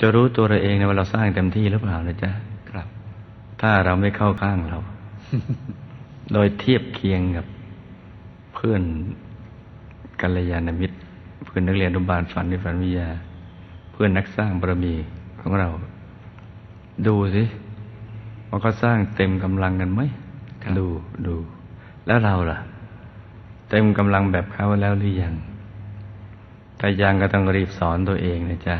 จะรู้ตัวเราเองนะว่าเราสร้างเต็มที่หรือเปล่านะจ๊ะครับ ถ้าเราไม่เข้าข้างเรา โดยเทียบเคียงกับเพื่อนกัลยาณมิตร เพื่อนนักเรียนอนุบาลฝันในฝันวิทยา เพื่อนนักสร้างบารมีของเรา ดูสิว่าเขาสร้างเต็มกำลังกันไหมครับดูดู แล้วเราล่ะ เต็มกำลังแบบเขาแล้วหรือยังถ้ายังก็ต้องรีบสอนตัวเองนะจ๊ะ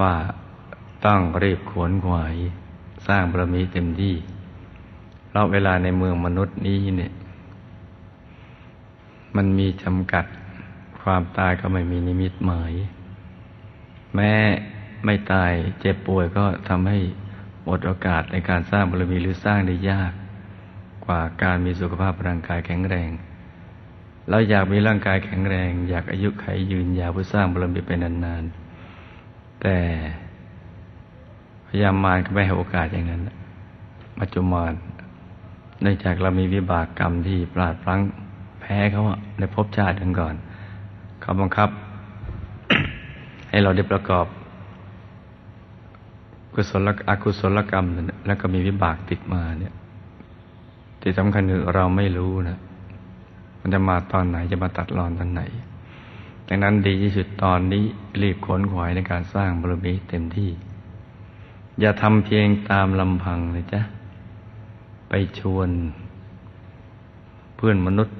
ว่าต้องรีบขวนขวาย สร้างบารมีเต็มที่เพราะเวลาในเมืองมนุษย์นี้เนี่ย มันมีจำกัดความตายก็ไม่มีนิมิตหมาย แม้ไม่ตายเจ็บป่วยก็ทำให้หมดโอกาสในการสร้างบารมีหรือสร้างได้ยาก กว่าการมีสุขภาพร่างกายแข็งแรง เราอยากมีร่างกายแข็งแรง อยากอายุไขยืนยาวเพื่อสร้างบารมีไปนานๆ แต่พยายามมารก็ไม่ให้โอกาสอย่างนั้นปัจจุบันเนื่องจากเรามีวิบากกรรมที่ปราดพลั้งแพ้เขาในภพชาติก่อนเขาบังคับ ให้เราได้ประกอบกุศลอกุศลกรรม แล้วก็มีวิบากติดมาเนี่ยที่สำคัญคือเราไม่รู้นะ มันจะมาตอนไหนจะมาตัดรอนตอนไหน ดังนั้นดีที่สุดตอนนี้รีบขนขวายในการสร้างบารมีเต็มที่ อย่าทำเพียงตามลำพังเลยจ้ะไปชวนเพื่อนมนุษย์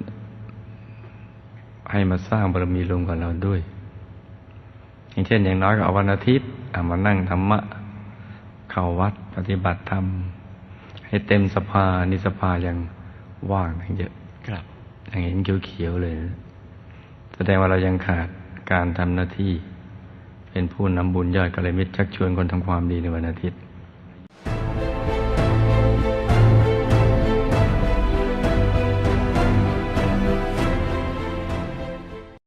ให้มาสร้างบารมีรวมกับเราด้วย อย่างเช่นอย่างน้อยก็เอาวันอาทิตย์อะมานั่งธรรมะ เข้าวัดปฏิบัติธรรม ให้เต็มสภานิสภายังว่างทั้งเยอะครับยังเห็นเขียวๆเลยนะแส ดงว่าเรายังขาดการทำหน้าที่ เป็นผู้นำบุญยอดกัลยมิตรชักชวนคนทำความดีในวันอาทิตย์